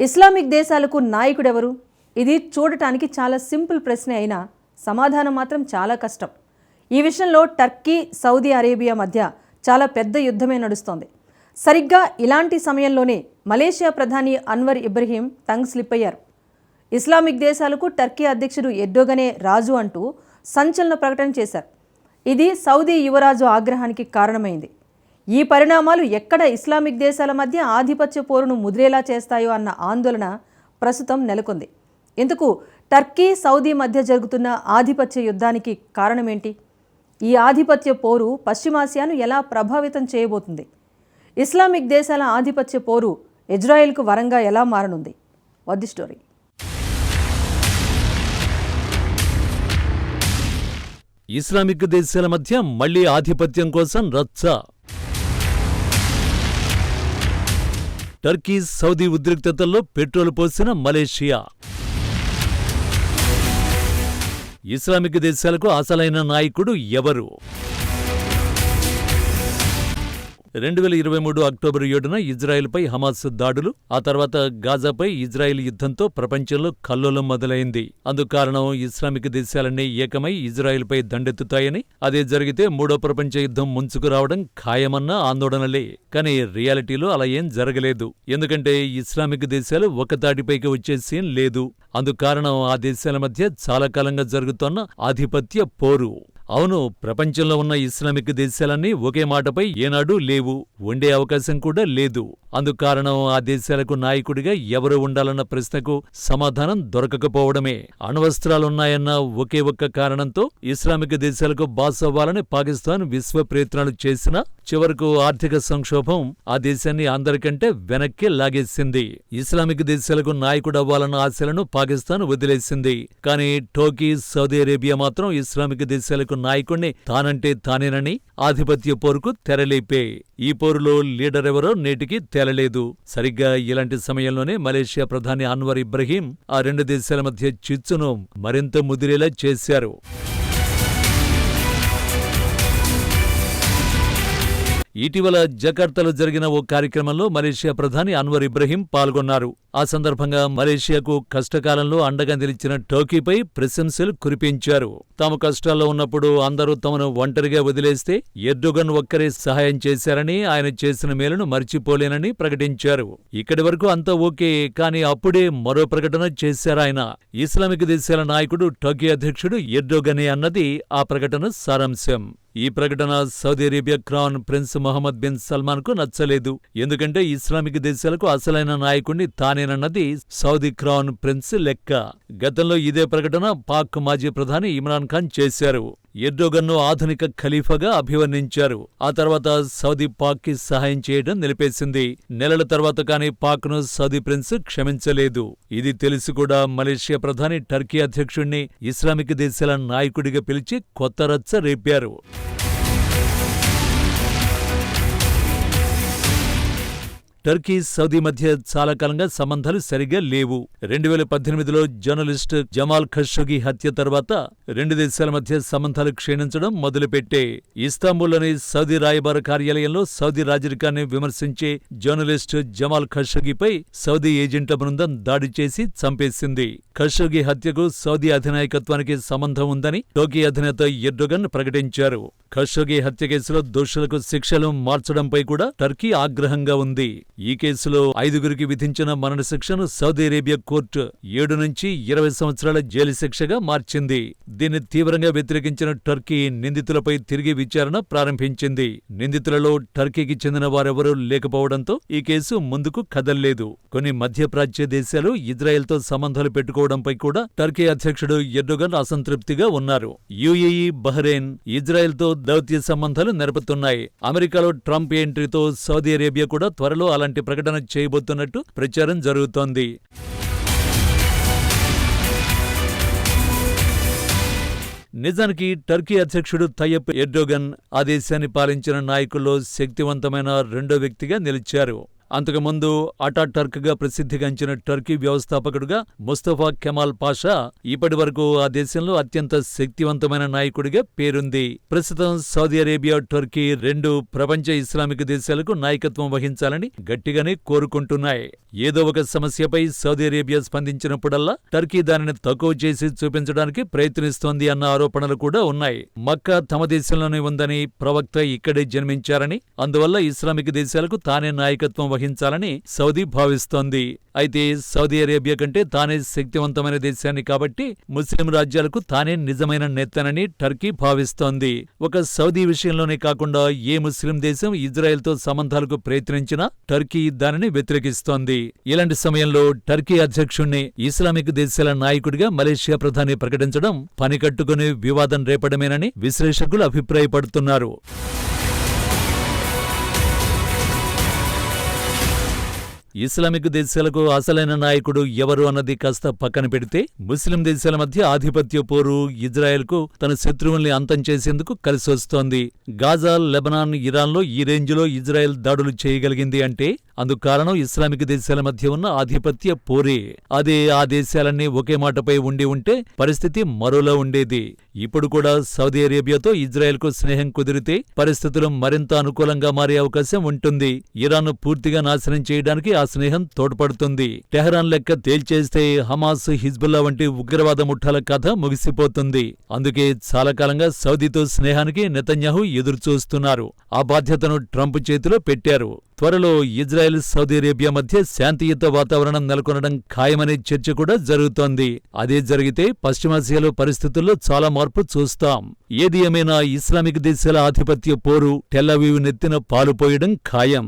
Islamic దేశాలకు నాయకుడెవరు? ఇది చూడటానికి చాలా సింపుల్ ప్రశ్న అయినా సమాధానం మాత్రం చాలా కష్టం. ఈ విషయంలో టర్కీ సౌదీ అరేబియా మధ్య చాలా పెద్ద యుద్ధమే నడుస్తోంది. సరిగ్గా ఇలాంటి సమయంలోనే మలేషియా ప్రధాని అన్వర్ ఇబ్రహీం టంగ్ స్లిప్ అయ్యారు. ఇస్లామిక్ దేశాలకు టర్కీ అధ్యక్షుడు ఎడ్డోగనే రాజు అంటూ సంచలన ప్రకటన చేశారు. ఇది సౌదీ యువరాజు ఆగ్రహానికి కారణమైంది. ఈ పరిణామాలు ఎక్కడ ఇస్లామిక్ దేశాల మధ్య ఆధిపత్య పోరును ముదిరేలా చేస్తాయో అన్న ఆందోళన ప్రస్తుతం నెలకొంది. ఇందుకు టర్కీ సౌదీ మధ్య జరుగుతున్న ఆధిపత్య యుద్ధానికి కారణమేంటి? ఈ ఆధిపత్య పోరు పశ్చిమాసియాను ఎలా ప్రభావితం చేయబోతుంది? ఇస్లామిక్ దేశాల ఆధిపత్య పోరు ఇజ్రాయెల్కు వరంగా ఎలా మారనుంది? వద్ది స్టోరీ. ఇస్లామిక్ దేశాల మధ్య మళ్ళీ ఆధిపత్యం కోసం రచ్చ. టర్కీ సౌదీ ఉద్రిక్తతల్లో పెట్రోల్ పోసిన మలేషియా. ఇస్లామిక్ దేశాలకు అసలైన నాయకుడు ఎవరు? రెండు వేల ఇరవై మూడు అక్టోబర్ ఏడున ఇజ్రాయెల్పై హమాస్ దాడులు ఆ తర్వాత గాజాపై ఇజ్రాయెల్ యుద్ధంతో ప్రపంచంలో కల్లోలం మొదలైంది. అందుకు కారణం ఇస్లామిక్ దేశాలన్నీ ఏకమై ఇజ్రాయెల్పై దండెత్తుతాయని అదే జరిగితే మూడో ప్రపంచ యుద్ధం ముంచుకు రావడం ఖాయమన్న ఆందోళనలే. కానీ రియాలిటీలో అలా ఏం జరగలేదు. ఎందుకంటే ఇస్లామిక్ దేశాలు ఒక తాటిపైకి వచ్చే సీన్ లేదు. అందుకు కారణం ఆ దేశాల మధ్య చాలా కాలంగా జరుగుతోన్న ఆధిపత్య పోరు. అవును ప్రపంచంలో ఉన్న ఇస్లామిక్ దేశాలన్నీ ఒకే మాటపై ఏనాడూ లేవు. ఉండే అవకాశం కూడా లేదు. అందుకు కారణం ఆ దేశాలకు నాయకుడిగా ఎవరు ఉండాలన్న ప్రశ్నకు సమాధానం దొరకకపోవడమే. అణ్వస్త్రాలున్నాయన్న ఒకే ఒక్క కారణంతో ఇస్లామిక్ దేశాలకు బాస్ అవ్వాలని పాకిస్తాన్ విశ్వ ప్రయత్నాలు చేసినా చివరకు ఆర్థిక సంక్షోభం ఆ దేశాన్ని అందరికంటే వెనక్కి లాగేసింది. ఇస్లామిక్ దేశాలకు నాయకుడవ్వాలన్న ఆశలను పాకిస్తాన్ వదిలేసింది. కానీ టోకీ సౌదీ అరేబియా మాత్రం ఇస్లామిక్ దేశాలకు నాయకుణ్ణి తానంటే తానేనని ఆధిపత్య పోరుకు తెరలేపే. ఈ పోరులో లీడర్ ఎవరో నేటికి తేలలేదు. సరిగ్గా ఇలాంటి సమయంలోనే మలేషియా ప్రధాని అన్వర్ ఇబ్రహీం ఆ రెండు దేశాల మధ్య చిచ్చును మరింత ముదిరేలా చేశారు. ఇటీవల జకార్తాలో జరిగిన ఓ కార్యక్రమంలో మలేషియా ప్రధాని అన్వర్ ఇబ్రహీం పాల్గొన్నారు. ఆ సందర్భంగా మలేషియాకు కష్టకాలంలో అండగా నిలిచిన టర్కీపై ప్రశంసలు కురిపించారు. తాము కష్టాల్లో ఉన్నప్పుడు అందరూ తమను ఒంటరిగా వదిలేస్తే ఎర్డోగన్ ఒక్కరే సహాయం చేశారని ఆయన చేసిన మేలును మర్చిపోలేనని ప్రకటించారు. ఇక్కడి వరకు అంతా ఓకే కానీ అప్పుడే మరో ప్రకటన చేశారాయన ఇస్లామిక్ దేశాల నాయకుడు టర్కీ అధ్యక్షుడు ఎర్డోగనే అన్నది ఆ ప్రకటన సారాంశం. ఈ ప్రకటన Saudi Arabia crown prince Mohammed bin సల్మాన్కు నచ్చలేదు. ఎందుకంటే ఇస్లామిక్ దేశాలకు అసలైన నాయకుణ్ణి తానేనన్నది సౌదీ క్రౌన్ ప్రిన్స్ లెక్క. గతంలో ఇదే ప్రకటన పాక్ మాజీ ప్రధాని ఇమ్రాన్ ఖాన్ చేశారు. ఎర్డోగన్ను ఆధునిక ఖలీఫాగా అభివర్ణించారు. ఆ తర్వాత సౌదీ పాక్కి సహాయం చేయడం నిలిపేసింది. నెలల తర్వాత కానీ పాక్ను సౌదీ ప్రిన్స్ క్షమించలేదు. ఇది తెలిసి కూడా మలేషియా ప్రధాని టర్కీ అధ్యక్షుణ్ణి ఇస్లామిక్ దేశాల నాయకుడిగా పిలిచి కొత్త రచ్చ రేపారు. టర్కీ సౌదీ మధ్య చాలా కాలంగా సంబంధాలు సరిగ్గా లేవు. రెండు వేల పద్దెనిమిదిలో జర్నలిస్ట్ జమాల్ ఖషోగి హత్య తర్వాత రెండు దేశాల మధ్య సంబంధాలు క్షీణించడం మొదలుపెట్టే. ఇస్తాంబుల్లోని సౌదీ రాయబార కార్యాలయంలో సౌదీ రాజరికాన్ని విమర్శించే జర్నలిస్ట్ జమాల్ ఖషోగిపై సౌదీ ఏజెంట్ల బృందం దాడి చేసి చంపేసింది. ఖషోగి హత్యకు సౌదీ అధినాయకత్వానికి సంబంధం ఉందని టోకీ అధినేత ఎర్డోగన్ ప్రకటించారు. ఖషోగి హత్య కేసులో దోషులకు శిక్షలు మార్చడంపై కూడా టర్కీ ఆగ్రహంగా ఉంది. ఈ కేసులో ఐదుగురికి విధించిన మరణశిక్షను సౌదీ అరేబియా కోర్టు ఏడు నుంచి ఇరవై సంవత్సరాల జైలు శిక్షగా మార్చింది. దీన్ని తీవ్రంగా వ్యతిరేకించిన టర్కీ నిందితులపై తిరిగి విచారణ ప్రారంభించింది. నిందితులలో టర్కీకి చెందిన వారెవరూ లేకపోవడంతో ఈ కేసు ముందుకు కదల్లేదు. కొన్ని మధ్యప్రాచ్య దేశాలు ఇజ్రాయెల్తో సంబంధాలు పెట్టుకోవడంపై కూడా టర్కీ అధ్యక్షుడు ఎర్డోగన్ అసంతృప్తిగా ఉన్నారు. యుఏఈ బహ్రెయిన్ ఇజ్రాయెల్తో దౌత్య సంబంధాలు నెరపుతున్నాయి. అమెరికాలో ట్రంప్ ఎంట్రీతో సౌదీ అరేబియా కూడా త్వరలో అలాంటి ప్రకటన చేయబోతున్నట్టు ప్రచారం జరుగుతోంది. నిజానికి టర్కీ అధ్యక్షుడు తయ్యప్ ఎర్డోగన్ ఆ దేశాన్ని పాలించిన నాయకుల్లో శక్తివంతమైన రెండో వ్యక్తిగా నిలిచారు. అంతకుముందు అటాటర్క్గా ప్రసిద్ధిగాంచిన టర్కీ వ్యవస్థాపకుడుగా ముస్తఫా కెమాల్ పాషా ఇప్పటి వరకు ఆ దేశంలో అత్యంత శక్తివంతమైన నాయకుడిగా పేరుంది. ప్రస్తుతం సౌదీ అరేబియా టర్కీ రెండు ప్రపంచ ఇస్లామిక్ దేశాలకు నాయకత్వం వహించాలని గట్టిగానే కోరుకుంటున్నాయి. ఏదో ఒక సమస్యపై సౌదీ అరేబియా స్పందించినప్పుడల్లా టర్కీ దానిని తక్కువ చేసి చూపించడానికి ప్రయత్నిస్తోంది అన్న ఆరోపణలు కూడా ఉన్నాయి. మక్కా తమ దేశంలోనే ఉందని ప్రవక్త ఇక్కడే జన్మించారని అందువల్ల ఇస్లామిక్ దేశాలకు తానే నాయకత్వం వహించాలని సౌదీ భావిస్తోంది. అయితే సౌదీ అరేబియా కంటే తానే శక్తివంతమైన దేశాన్ని కాబట్టి ముస్లిం రాజ్యాలకు తానే నిజమైన నెత్తనని టర్కీ భావిస్తోంది. ఒక సౌదీ విషయంలోనే కాకుండా ఏ ముస్లిం దేశం ఇజ్రాయెల్తో సంబంధాలకు ప్రయత్నించినా టర్కీ దానిని వ్యతిరేకిస్తోంది. ఇలాంటి సమయంలో టర్కీ అధ్యక్షుణ్ణి ఇస్లామిక్ దేశాల నాయకుడిగా మలేషియా ప్రధాని ప్రకటించడం పనికట్టుకుని వివాదం రేపడమేనని విశ్లేషకులు అభిప్రాయపడుతున్నారు. ఇస్లామిక్ దేశాలకు అసలైన నాయకుడు ఎవరు అన్నది కాస్త పక్కన పెడితే ముస్లిం దేశాల మధ్య ఆధిపత్య పోరు ఇజ్రాయెల్కు తన శత్రువుల్ని అంతం చేసేందుకు కలిసొస్తోంది. గాజా లెబనాన్ ఇరాన్లో ఈ రేంజ్లో ఇజ్రాయెల్ దాడులు చేయగలిగింది అంటే అందుకారణం ఇస్లామిక్ దేశాల మధ్య ఉన్న ఆధిపత్య పోరే. అదే ఆ దేశాలన్నీ ఒకే మాటపై ఉండి ఉంటే పరిస్థితి మరోలా ఉండేది. ఇప్పుడు కూడా సౌదీ అరేబియాతో ఇజ్రాయెల్కు స్నేహం కుదిరితే పరిస్థితులు మరింత అనుకూలంగా మారే అవకాశం ఉంటుంది. ఇరాన్ను పూర్తిగా నాశనం చేయడానికి ఆ స్నేహం తోడ్పడుతుంది. టెహరాన్ లెక్క తేల్చేస్తే హమాస్ హిజ్బుల్లా వంటి ఉగ్రవాద ముఠాల కథ ముగిసిపోతుంది. అందుకే చాలా కాలంగా సౌదీతో స్నేహానికి నెతన్యాహు ఎదురుచూస్తున్నారు. ఆ బాధ్యతను ట్రంప్ చేతిలో పెట్టారు. త్వరలో ఇజ్రాయెల్ సౌదీ అరేబియా మధ్య శాంతియుత వాతావరణం నెలకొనడం ఖాయమనే చర్చ కూడా జరుగుతోంది. అదే జరిగితే పశ్చిమాసియాలో పరిస్థితుల్లో చాలా మార్పు చూస్తాం. ఏది ఏమైనా ఇస్లామిక్ దేశాల ఆధిపత్య పోరు టెల్లవీవ్ నెత్తిన పాలుపోయడం ఖాయం.